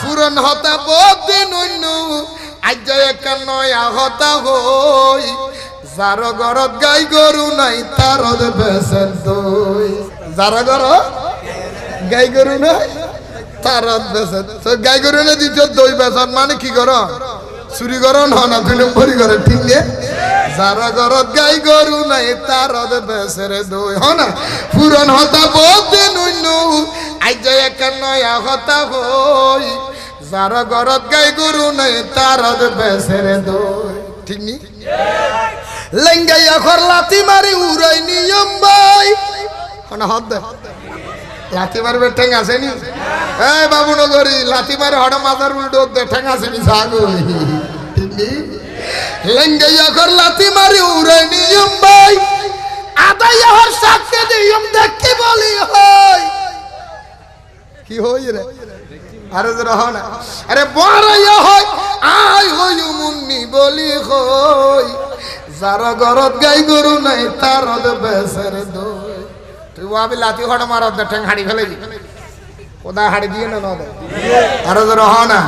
ফুরন হতা বদিন অন্য আজ যায় নয়া হতা হই। যার ঘরত গাই গরু নাই, তার বেসের দই যার ঘর গাই গরু নাই, তার বেসের তো গাই গরু না দিত দই বেসন মানে কি কর চুরি কর না দুই নম্বরই করে ঠিক নে? যার ঘরত গাই গরু নাই, তার বেসের দই হ না? পুরন হতা বদিন অন্য আজ যায় নয়া হতা হই। যার ঘরত গাই গরু নাই, তার বেসের দই। ঠিক নি? লেঙ্গাই এখন লাথি মারি উড়াই নিয়ম ভাই। হদ দে। লাথি মারবে ঠেং আসেনি এই বাবু নগরী লাথি মারে হড় মাথার উল্টো দে ঠেং আসেনি সাগু? লেঙ্গাই এখন লাথি মারি উড়াই নিয়ম ভাই। আদাই হর সাথে নিয়ম দেখি কি হই রে? আরে যে রহ না। আরে বড়াইয়া হয় আই হই মুন্নি বলি হই। যার গরত গাই গরু নাই, তার বেসের দই। তুই ভাবি লাতি হড় মারত ঠেং হাড়ি ফেলে দি ওদা হাড়ি দিয়ে না আরে যে রহ না।